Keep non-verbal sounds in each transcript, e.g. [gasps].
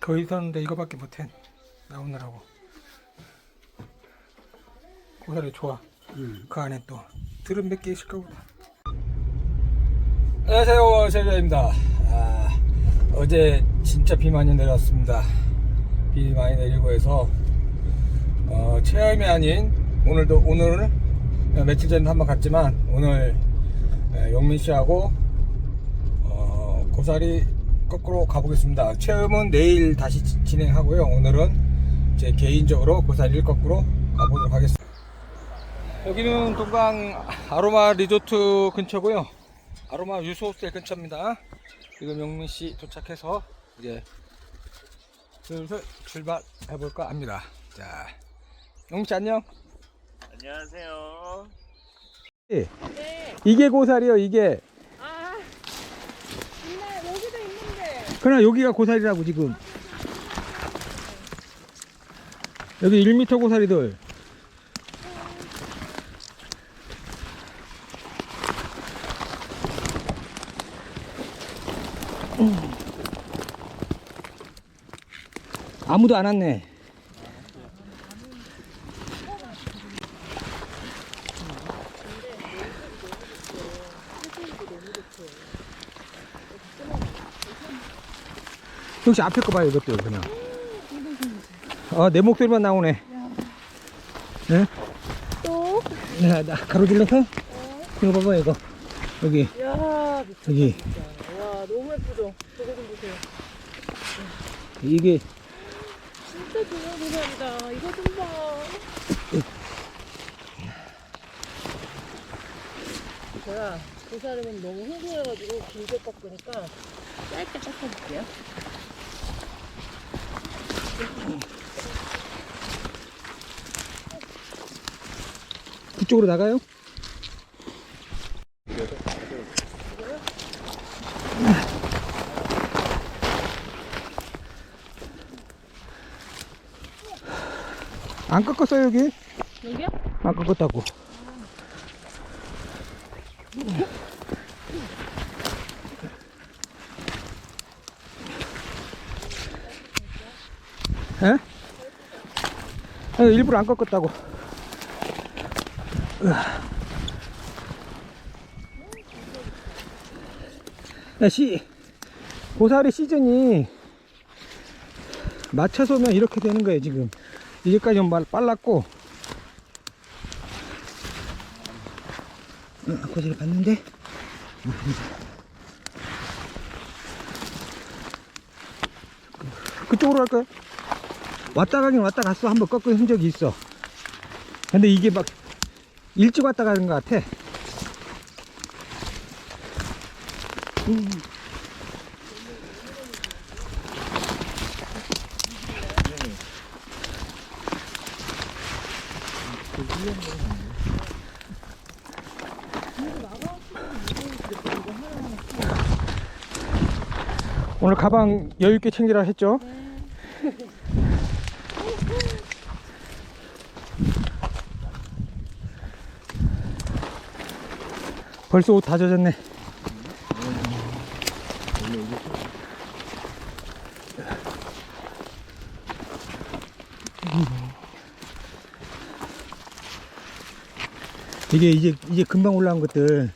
거의 있었는데 이거밖에 못해. 나오느라고. 고사리 좋아. 그 안에 또. 들은 몇 개 있을 거보다. 안녕하세요 세리입니다. 아, 어제 진짜 비 많이 내렸습니다. 비 많이 내리고 해서 어, 체험이 아닌 오늘도 오늘은 며칠 전에 한번 갔지만 오늘 에, 영민 씨하고 어, 고사리 거꾸로 가보겠습니다. 체험은 내일 다시 지- 진행하고요. 오늘은 제 개인적으로 고사리를 거꾸로 가보도록 하겠습니다. 여기는 동강 아로마 리조트 근처고요. 아로마 유수 호스텔 근처입니다. 지금 영민 씨 도착해서 이제 슬슬 출발해 볼까 합니다. 자, 영민 씨 안녕. 안녕하세요. 예. 이게 고사리요, 이게. 아, 있네. 여기도 있는데. 그러나 여기가 고사리라고 지금. 여기 1m 고사리들. 아무도 안 왔네. 혹시 앞에 거 봐요, 이것도 그냥. 아, 내 목소리만 나오네. 네? 또? 나, 나 가로질러서? 이거 봐봐, 이거. 여기, 야, 미쳤다. 여기. 진짜. 와, 너무 예쁘죠? 저거 좀 보세요. 이게, 진짜 좋은 고사리다. 이거 좀 봐. 제가 고사리는 너무 흥분해가지고 길게 깎으니까 짧게 깎아볼게요. 그쪽으로 나가요? 안 꺾었어요, 여기? 여기요? 안 꺾었다고. 일부러 안 꺾었다고. 야, 시, 고사리 시즌이 맞춰서면 이렇게 되는 거예요, 지금. 이제까지 좀 말- 빨랐고. 어, 고사리 봤는데? 그쪽으로 갈까요? 왔다 가긴 왔다 갔어. 한번 꺾은 흔적이 있어. 근데 이게 막 일찍 왔다 가는 것 같아. 음. 오늘 가방 여유있게 챙기라 했죠? [laughs] 벌써 옷 다 젖었네. 이게 이제 이제 금방 올라온 것들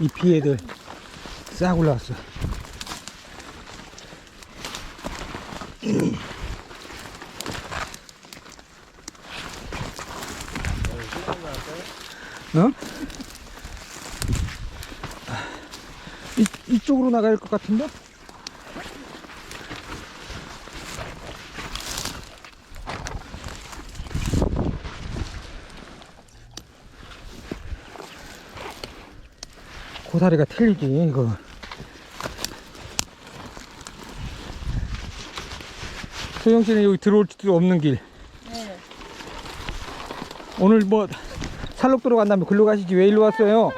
이 비애들 싹 올라왔어. 어? 이, 이쪽으로 나갈 것 같은데? 고사리가 틀리지, 이거. 소영 씨는 여기 들어올 수도 없는 길. 네. 오늘 뭐 살록도로 간다면 글로 가시지 왜 일로 왔어요?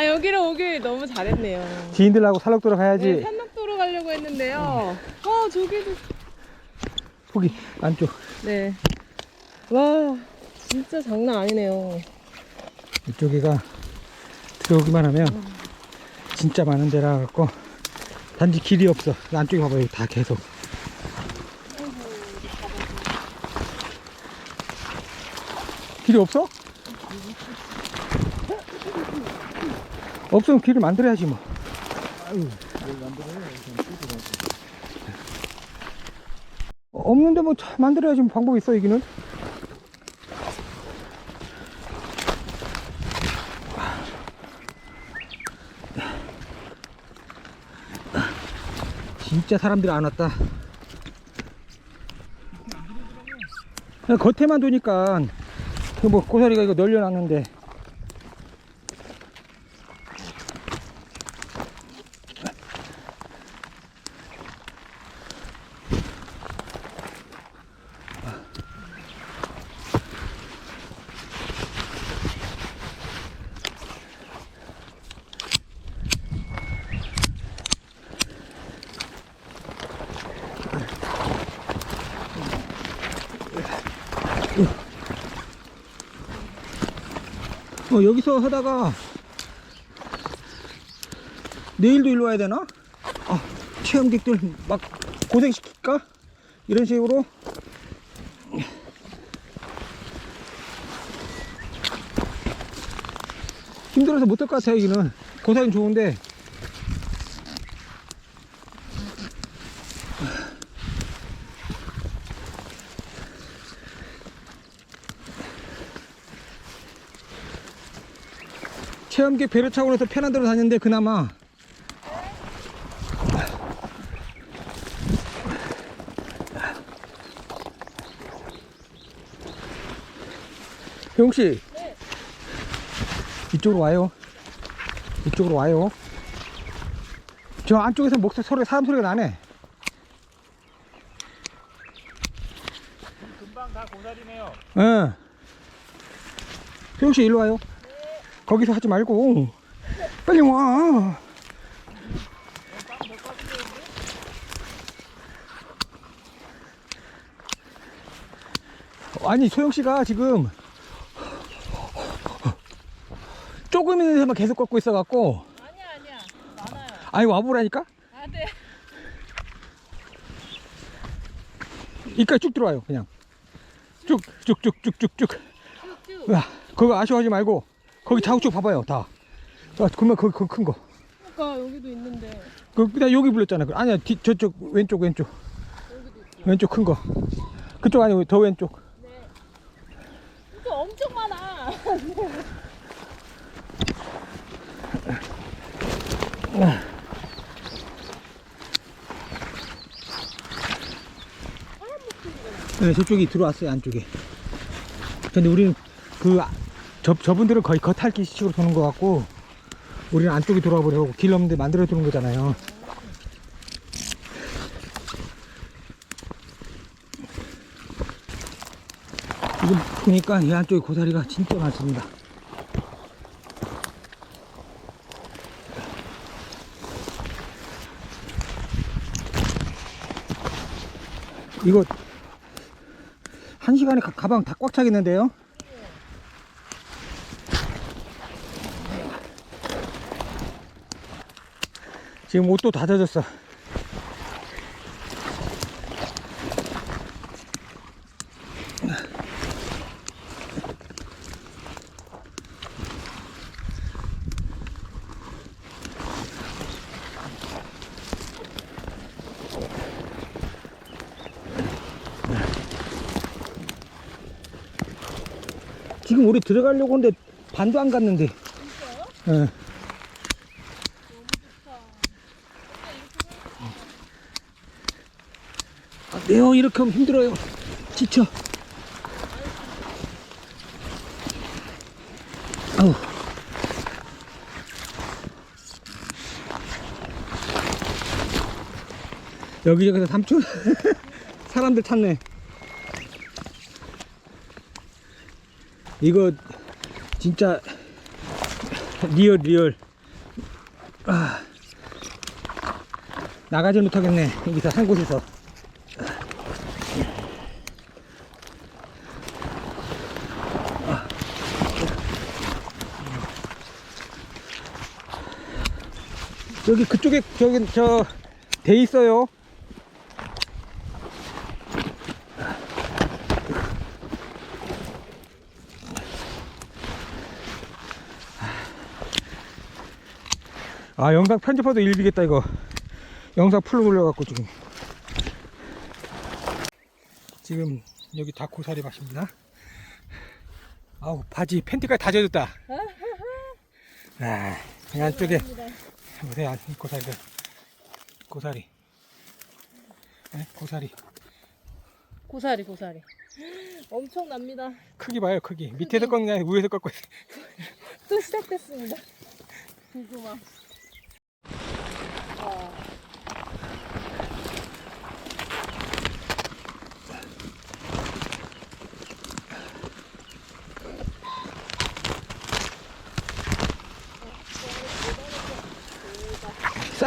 아, 여기로 오길 너무 잘했네요. 지인들하고 네, 가야지. 산록도로 가려고 했는데요. 어, 저기도. 거기 안쪽. 네. 와, 진짜 장난 아니네요. 이쪽이가 들어오기만 하면 진짜 많은 데라 갖고 단지 길이 없어. 이 안쪽에 봐봐요. 다 계속. 길이 없어? 없으면 길을 만들어야지 뭐. 없는데 뭐 차- 만들어야지 뭐 방법이 있어 여기는. 진짜 사람들이 안 왔다. 겉에만 두니까 그뭐 고사리가 이거 널려놨는데 어, 여기서 하다가 내일도 일로 와야 되나? 아, 체험객들 막 고생시킬까? 이런 식으로 힘들어서 못될것 같아요 여기는 고사는 좋은데 체험객 배려 차고 해서 편한 데로 다녔는데 그나마 형씨 네. 이쪽으로 와요 이쪽으로 와요 저 안쪽에서 목소리 소리 사람 소리가 나네 금방 다 고사리네요. 예. 형씨 일로 와요 거기서 하지 말고. 빨리 와. 아니 소영 씨가 지금 조금 있는 데만 계속 걷고 있어 갖고. 아니야 아니야. 많아요. 아니 와보라니까? 아 네. 이까지 쭉 들어와요 그냥. 쭉쭉쭉쭉쭉쭉. 쭉쭉. 야 그거 아쉬워하지 말고 거기 좌우측 봐봐요 다 아, 그러면 거기 그 큰거 그러니까 여기도 있는데 그, 나 여기 불렀잖아. 그, 아니야, 뒤, 저쪽, 왼쪽, 왼쪽. 왼쪽 큰 거. 그쪽 아니고 더 왼쪽. 네. 진짜 엄청 많아. 네, 저쪽이 들어왔어요, 안쪽에. 근데 우리는 그, 아- 저, 저분들은 거의 겉핥기 식으로 도는 것 같고, 우리는 안쪽에 돌아와 보려고 길 없는데 만들어 두는 거잖아요. 지금 보니까 이 안쪽에 고사리가 진짜 많습니다. 이거 한 시간에 가, 가방 다 꽉 차겠는데요? 지금 옷도 다 젖었어. 지금 우리 들어가려고 하는데 반도 안 갔는데. 예. 아, 네요 이렇게 하면 힘들어요. 지쳐. 아우. 여기저기서 삼촌 [laughs] 사람들 찾네. 이거 진짜 리얼 리얼 아, 나가지 못하겠네 여기서 한 곳에서 여기 그쪽에 저기 저 돼 있어요. 아 영상 편집하도 일비겠다 이거. 영상 풀로 돌려갖고 지금. 지금 여기 다코사리 밭입니다. 아우 바지 팬티까지 다 젖었다. 아, 이 안쪽에 보세요 안- 고사리들 고사리 네, 고사리 고사리 고사리. [gasps] 엄청납니다. 크기 봐요 크기 밑에서 꺾는 게 아니라 위에서 꺾고 있어요 또 시작됐습니다. [laughs] 고구마. 와.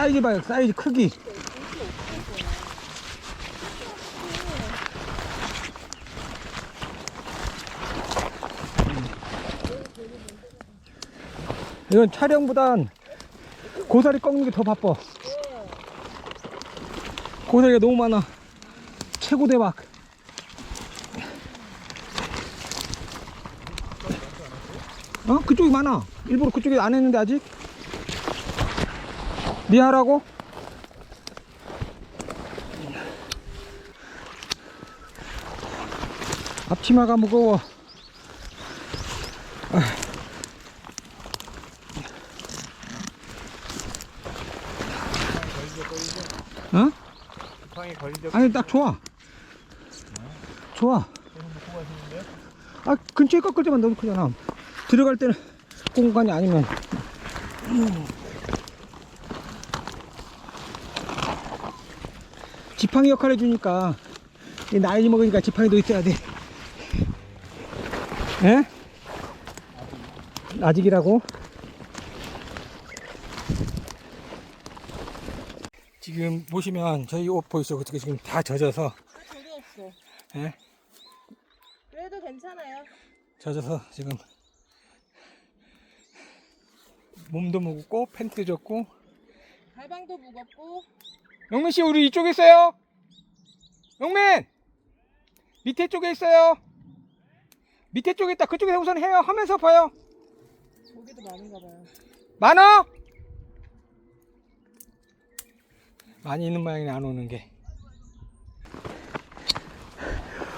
사이즈 봐요 사이즈 크기. 이건 촬영보단 고사리 꺾는 게 더 바빠. 고사리가 너무 많아. 최고 대박. 어? 그쪽이 많아. 일부러 그쪽에 안 했는데 아직 니 하라고? 앞치마가 무거워. 어? 방에 걸리죠? 아니 딱 좋아. 좋아. 아 근처에 꺾을 때만 너무 크잖아. 들어갈 때는 공간이 아니면. 지팡이 역할 해주니까 이 나이 먹으니까 지팡이도 있어야 돼. 예? 아직이라고? 지금 보시면 저희 옷 보이시죠? 어떻게 지금 다 젖어서 없어. 예? 그래도 괜찮아요. 젖어서 지금 몸도 무겁고 팬티도 젖고 가방도 무겁고. 영민 씨 우리 이쪽에 있어요. 영민 밑에 쪽에 있어요. 밑에 쪽에 있다. 그쪽에서 우선 해요. 하면서 봐요. 고기도 많은가 봐요. 많어? 많이 있는 모양이네 안 오는 게.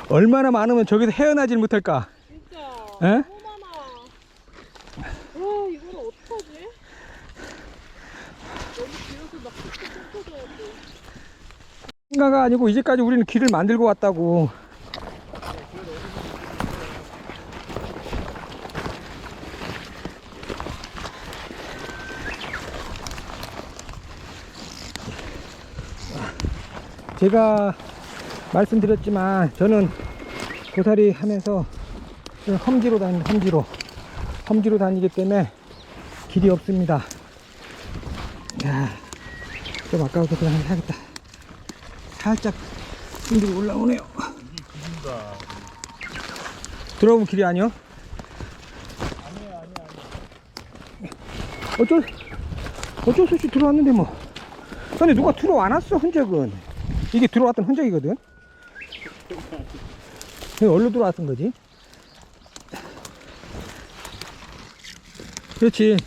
얼마나 많으면 저기서 헤어나질 못할까? 진짜. 에? 너무 많아. 와 이거는 어떡하지? 너무 길어서 막 툭툭 터져야 돼. 인가가 아니고 이제까지 우리는 길을 만들고 왔다고. 제가 말씀드렸지만 저는 고사리 하면서 험지로 다닙니다. 험지로. 험지로 다니기 때문에 길이 없습니다. 야, 좀 아까워서 그냥 해야겠다. 살짝 힘들이 올라오네요. 들어오면 길이 아니요? 아니야, 아니야, 아니야. 어쩔, 어쩔 수 없이 들어왔는데 뭐. 근데 누가 들어와 놨어, 흔적은. 이게 들어왔던 흔적이거든. 이게 얼로 들어왔던 거지. 그렇지.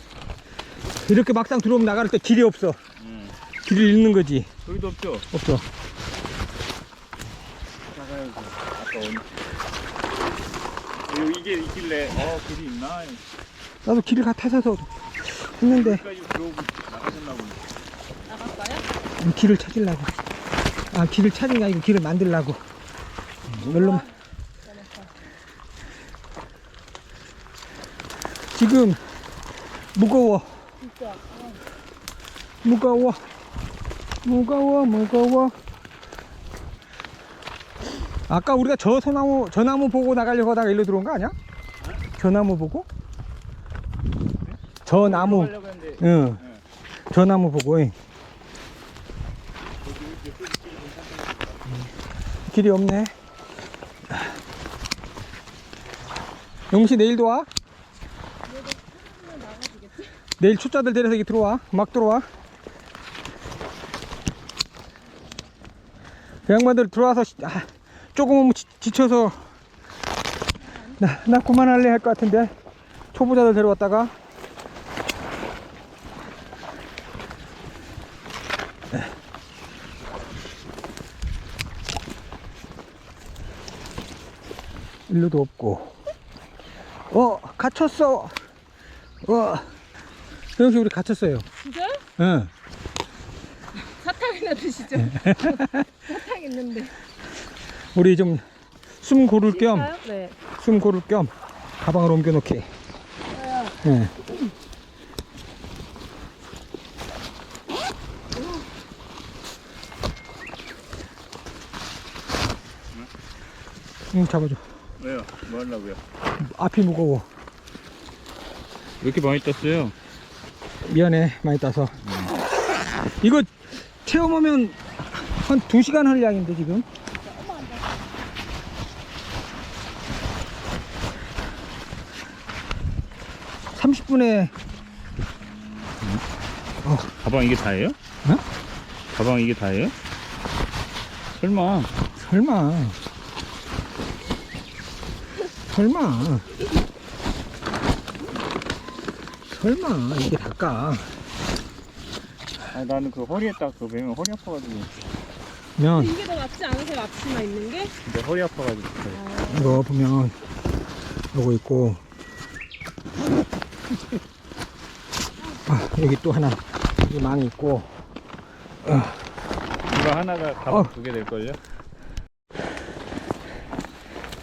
이렇게 막상 들어오면 나갈 때 길이 없어. 응. 길을 잃는 거지. 여기도 없죠? 없어. 나가야지. 아까 온. 여기 이게 있길래 어 길이 있나? 나도 길을 가 찾아서 했는데 여기까지 들어오고 나가셨나 보네. 나갈까요? 이 길을 찾으려고. 아, 길을 찾은 게 아니고 길을 만들려고. 열로 지금 무거워. 진짜. 무거워. 무거워, 무거워. 아까 우리가 저 소나무, 저 나무 보고 나가려고 하다가 일로 들어온 거 아니야? 저 나무 보고? 저 나무, 응. 저 나무 보고. 응. 길이 없네. 용시 내일도 와? 내일 초짜들 데려서 여기 들어와. 막 들어와. 그 양반들 들어와서 시- 아, 조금 지, 지쳐서 나, 나 그만할래 할 것 같은데. 초보자들 데려왔다가. 일로도 없고. 어 갇혔어. 어. 여기 우리 갇혔어요. 진짜? 응. 사탕이나 드시죠. [laughs] 사탕 있는데. 우리 좀 숨 고를 겸 아, 네. 숨 고를 겸 가방을 옮겨 놓기. 예. 응, 잡아줘. 왜요? 뭐 하려고요? 앞이 무거워. 왜 이렇게 많이 떴어요? 미안해, 많이 따서. 이거 체험하면 한 2시간 할 양인데, 지금. (30분에) 가방 이게 다예요? 어? 가방 이게 다예요? 설마 설마 설마 설마 이게 닭가 아 나는 그 허리에 딱 그거 매면 허리 아파가지고 면 이게 더 낫지 않으세요? 앞치마 있는 게? 근데 허리 아파가지고 이거 보면 요거 있고 아, 여기 또 하나 이 망이 있고 이거 하나가 가방 어. 두개 될걸요?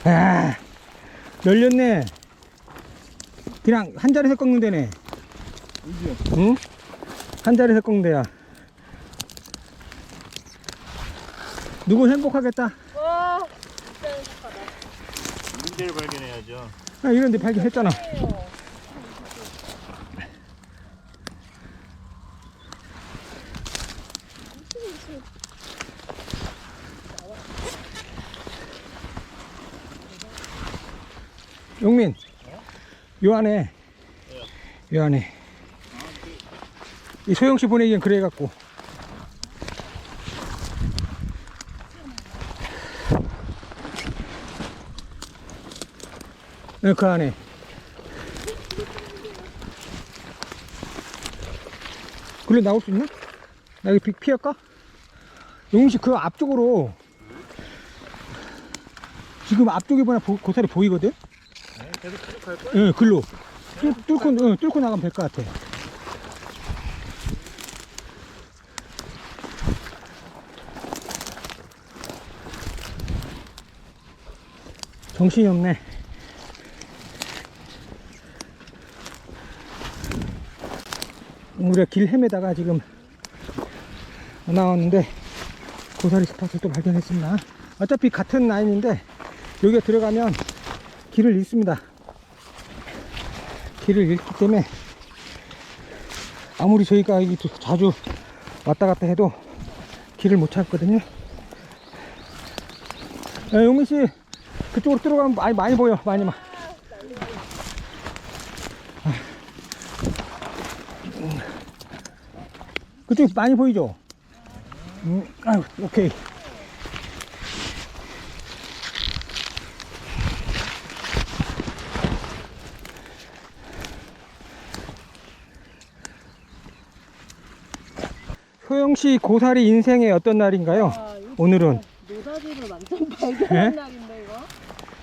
아 열렸네 그냥 한 자리에서 꺾는 데네 응? 한 자리에서 꺾는 데야 누구 행복하겠다 와, 진짜 행복하다. 이런 데를 발견해야죠 아, 이런 데 발견했잖아 해요. 용민 요 안에 요 안에 이 소영씨 보내기엔 그래 갖고 네, 그 안에 그래 나올 수 있나? 나 여기 피- 피할까? 용민씨 그 앞쪽으로 지금 앞쪽에 보나 보- 고사리 보이거든? 네, 계속 계속 갈걸? 예, 글로. 뚫, 뚫고, 어, 뚫고 나가면 될 것 같아. 정신이 없네. 우리가 길 헤매다가 지금 나왔는데 고사리 스팟을 또 발견했습니다. 어차피 같은 라인인데 여기가 들어가면 길을 잃습니다. 길을 잃기 때문에 아무리 저희가 이 자주 왔다 갔다 해도 길을 못 찾거든요. 에, 용민 씨 그쪽으로 들어가면 많이 많이 보여 많이 막. 그쪽 많이 보이죠? 음, 아유, 오케이. 소영 씨 고사리 인생의 어떤 날인가요? 아, 이거 오늘은 노다지를 완전 발견한 네? 날인데 이거?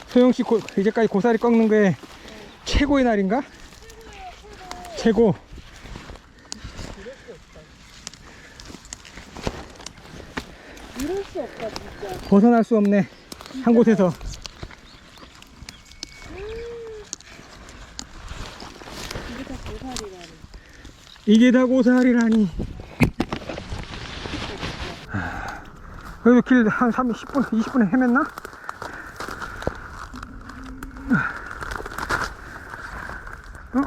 소영 씨 고- 이제까지 고사리 꺾는 게 최고의 날인가? 최고. 이럴 수 없다 진짜. 벗어날 수 없네. 한 곳에서. 이게 다 고사리라니. 이게 다 고사리라니. 그래도 길한 30분, 20분에 헤맸나? 어?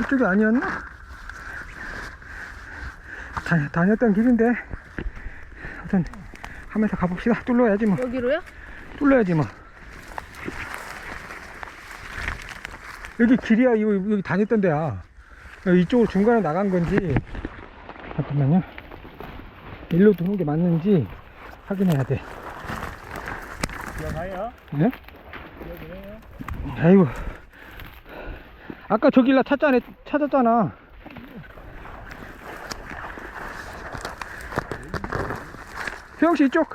이쪽이 아니었나? 다, 다녔던 길인데. 하여튼, 하면서 가봅시다. 뚫러야지 뭐. 여기로요? 뚫려야지 뭐. 여기 길이야 이거 여기 다녔던 데야. 여기 이쪽으로 중간에 나간 건지 잠깐만요. 일로 들어온 게 맞는지 확인해야 돼. 기억하여? 네? 기억해요? 아이고. 아까 저 길라 찾잖아, 찾았잖아. 수영 씨 이쪽.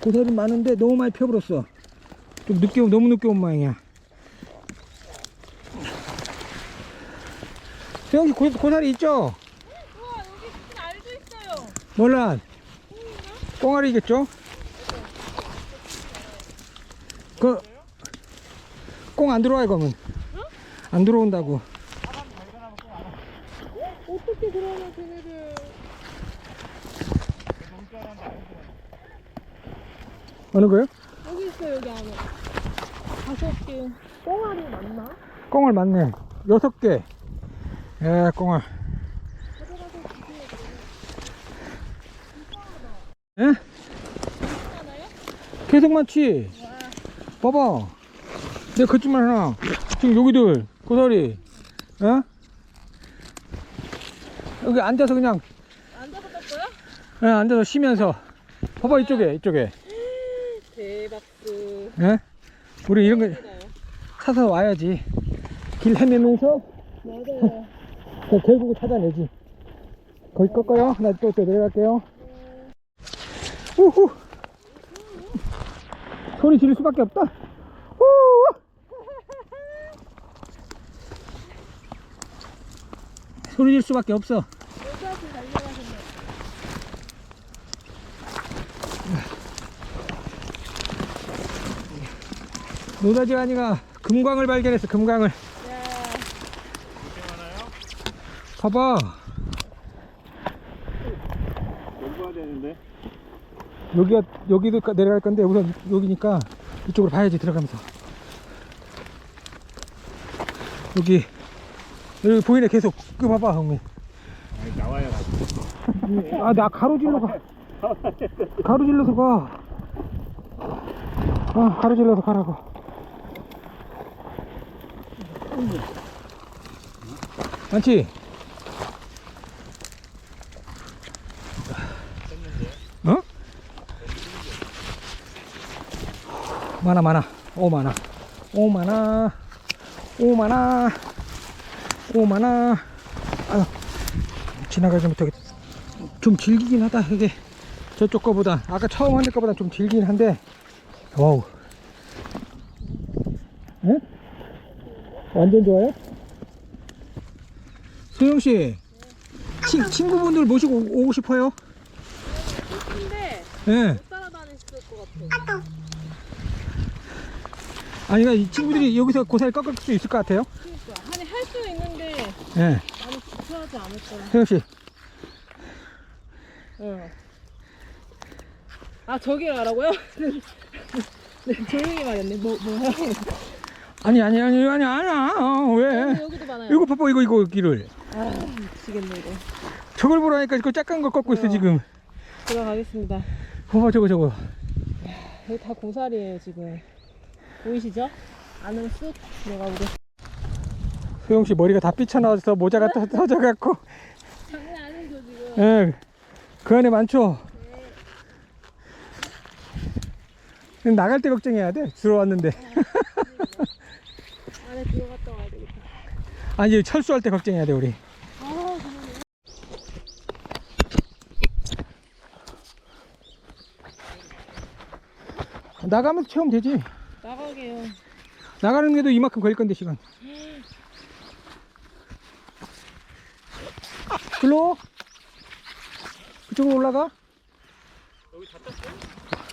고사리 많은데 너무 많이 펴버렸어. 좀 늦게 온, 너무 늦게 온 모양이야. 수영 씨 고, 고사리 있죠? 우와 여기 무슨 알도 있어요. 몰라. 꽁알이겠죠? 그, 꽁 안 들어와요, 그러면. 안 들어온다고. 어떻게 그러면 걔네들 어느 거요? 여기 있어 여기 안에 다섯 개 꽁알이 맞나? 꽁알 맞네. 여섯 개. 예, 꽁알. 예? 계속 많지? 봐봐. 내가 그쯤만 하나. 지금 여기들, 고사리. 어? 여기 앉아서 그냥, 안 잡아봤어요? 예, 앉아서 쉬면서. 봐봐, 이쪽에, 이쪽에. 대박스 예? 우리 이런 거 찾아서 와야지. 길 헤매면서 맞아요 그 결국은 찾아내지. 거기 꺾어요. 나또 또 내려갈게요. 우후. 소리 지를 수밖에 없다. 우. 소리 질 수밖에 없어. 달려가셨네 노다지아니가 금광을 발견했어. 금광을. 야 봐봐. 여기 봐야 되는데. 여기가 여기도 가- 내려갈 건데 우선 여기니까 이쪽으로 봐야지 들어가면서. 여기 여기 보이네 계속. 그 봐봐 형님. 아니, 나와야 가지. 아, 나 가로질러 가. 가로질러서 가. 아, 가로질러서 가라고. 많지? 많아, 많아. 오, 많아. 오, 많아. 오, 많아. 오, 많아. 아유, 지나가지 못하겠 좀 질기긴 하다 이게 저쪽 거보다 아까 처음 한데 거보다 좀 질긴 한데 와우 응? 완전 좋아요? 소영씨 친, 친구분들 모시고 오- 오고 싶어요? 근데 예 못 따라다녔을 것 같아 아니 이 친구들이 여기서 고사리 꺾을 수 있을 것 같아요? 그러니까. 아니 할 수 있는데 예. 많이 지켜하지 않을까 소영씨. 응. 아 저기 가라고요? [laughs] 네 조용히 말했네. 뭐 뭐야 아니 아니 아니 아니 아니야 어, 왜? 여기도 많아요. 이거 봐봐 이거 이거 길을. 아 미치겠네 이거. 저걸 보라니까 이거 작은 거 꺾고 있어 어. 지금. 들어가겠습니다. 봐봐 저거 저거. 여기 다 고사리예요 지금 보이시죠? 안으로 쑥 들어가 보게 소영 씨 머리가 다 삐쳐나와서 모자가 터- [laughs] 터져갖고 장난 아니죠 지금 예, 그 안에 많죠. 근데 나갈 때 걱정해야 돼. 들어왔는데. 안에 들어갔다 와야 되겠다 아니 철수할 때 걱정해야 돼 우리. 아 그러네 나가면서 체험 되지. 나가게요 나가는 게도 이만큼 걸릴 건데 시간. 글로 그쪽으로 올라가. 여기 다 땄어요?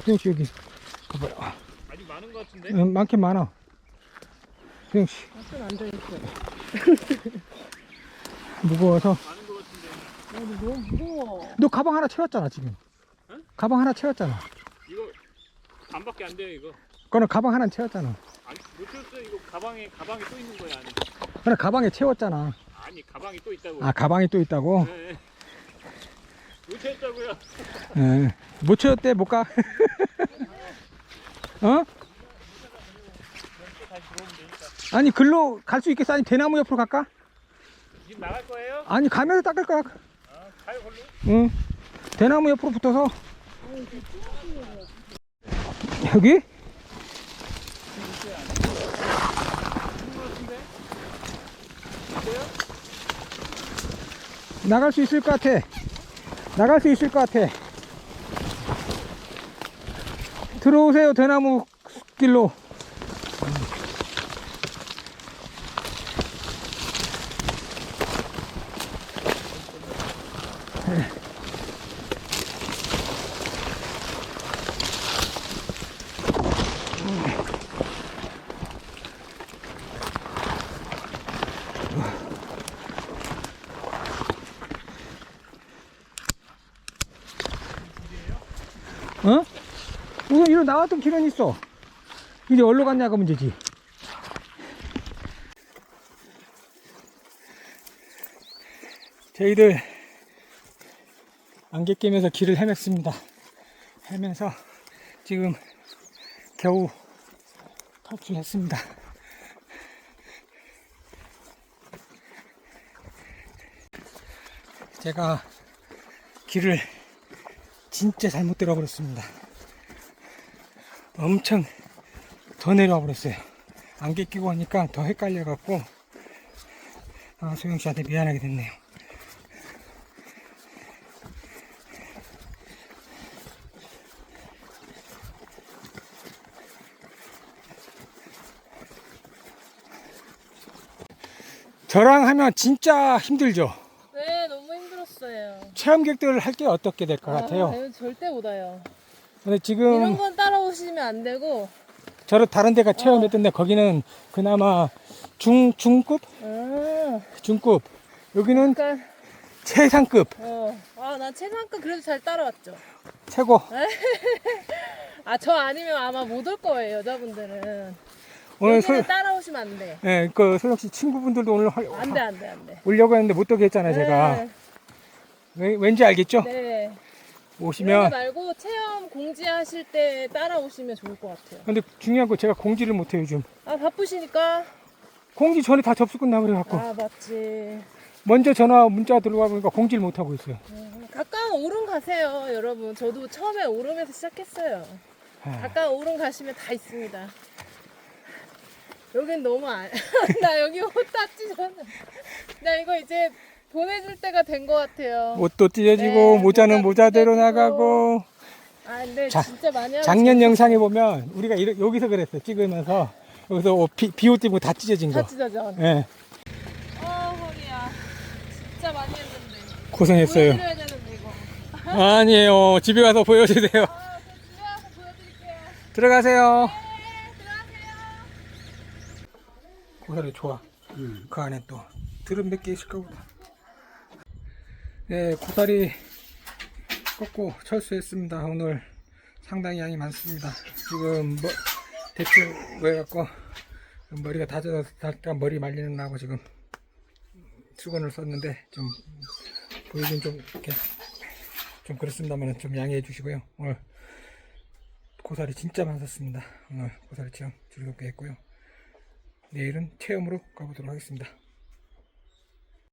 소영 씨 여기. 가봐요. 아직 많은 것 같은데? 음, 많긴 많아. 소영 씨 앞은 앉아 있어요 [laughs] 무거워서. 많은 것 같은데. 여기 너무 무거워 너 가방 하나 채웠잖아 지금. 응? 가방 하나 채웠잖아. 이거 반밖에 안 돼요, 이거. 그거는 가방 하나 채웠잖아. 아니, 못 채웠어요. 이거 가방에, 가방에 또 있는 거야, 안에. 그래 가방에 채웠잖아. 아니, 가방이 또 있다고. 아 가방에 또 있다고? 네. 못 채웠다고요. 예. 못 채웠대 못 가. [laughs] 어? 다시 들어오면 되니까. 아니 글로 갈 수 있겠어? 아니 대나무 옆으로 갈까? 지금 나갈 거예요? 아니 가면서 닦을 거야. 아, 응. 대나무 옆으로 붙어서. 여기? 나갈 수 있을 것 같아. 나갈 수 있을 것 같아. 들어오세요, 대나무 길로. 어? 나왔던 길은 있어. 이제 어디로 갔냐가 문제지. 저희들 안개 끼면서 길을 헤맸습니다. 헤매서 지금 겨우 탈출했습니다. 제가 길을 진짜 잘못 들어버렸습니다. 엄청 더 내려와 버렸어요. 안개 끼고 하니까 더 헷갈려갖고 아, 소영 씨한테 미안하게 됐네요. 저랑 하면 진짜 힘들죠. 네, 너무 힘들었어요. 체험객들 할 게 어떻게 될 것 같아요. 아, 이거 절대 못 와요. 근데 이런 지금 건 따라오시면 안 되고. 저를 다른 데가 체험했던데 거기는 그나마 중 중급 아, 중급 여기는 그러니까 최상급 어. 아, 나 최상급 그래도 잘 따라왔죠. 최고. [laughs] 아, 저 아니면 아마 못 올 거예요, 여자분들은. 오늘 여기는 소, 따라오시면 안 돼. 예, 그 소영 씨 친구분들도 오늘 할- 안 돼, 안 돼, 안 돼. 오려고 했는데 못 오게 했잖아요, 제가. 네, 왜- 왠지 알겠죠? 네. 그러지 오시면. 말고 체험 공지하실 때 따라오시면 좋을 것 같아요. 근데 중요한 거 제가 공지를 못 해요, 요즘. 아, 바쁘시니까. 공지 전에 다 접수 끝나버려 갖고 아, 맞지. 먼저 전화 문자 들어와 보니까 공지를 못 하고 있어요. 음, 가까운 오름 가세요, 여러분. 저도 처음에 오름에서 시작했어요. 아, 가까운 오름 가시면 다 있습니다. 여긴 너무 안. [laughs] 나 여기 옷다 찢었네. 나 이거 이제 보내줄 때가 된 것 같아요. 옷도 찢어지고 네, 모자는 모자 모자대로 찢어지고. 나가고 아, 근데 자, 진짜 많이 하고 작년. 영상에 보면 우리가 이러- 여기서 그랬어요. 찍으면서 여기서 옷 비, 비옷 입고 다 찢어진 다 거. 찢어져. 예, 어, 허리야. 진짜 많이 했는데. 고생했어요. 보여드려야 되는데, 이거. [laughs] 아니에요. 집에 가서 보여주세요. 아, 저 집에 가서 보여드릴게요. 들어가세요. 네, 들어가세요. 고사리 좋아. 그 안에 또 들은 몇 개 있을 거보다. 네, 고사리 꺾고 철수했습니다. 오늘 상당히 양이 많습니다. 지금 뭐 대충 해갖고 머리가 다져서 잠깐 머리 말리는 나고 지금 수건을 썼는데 좀 보이긴 좀 이렇게 좀 그렇습니다만 좀 양해해 주시고요. 오늘 고사리 진짜 많았습니다. 오늘 고사리 체험 즐겁게 했고요. 내일은 체험으로 가보도록 하겠습니다.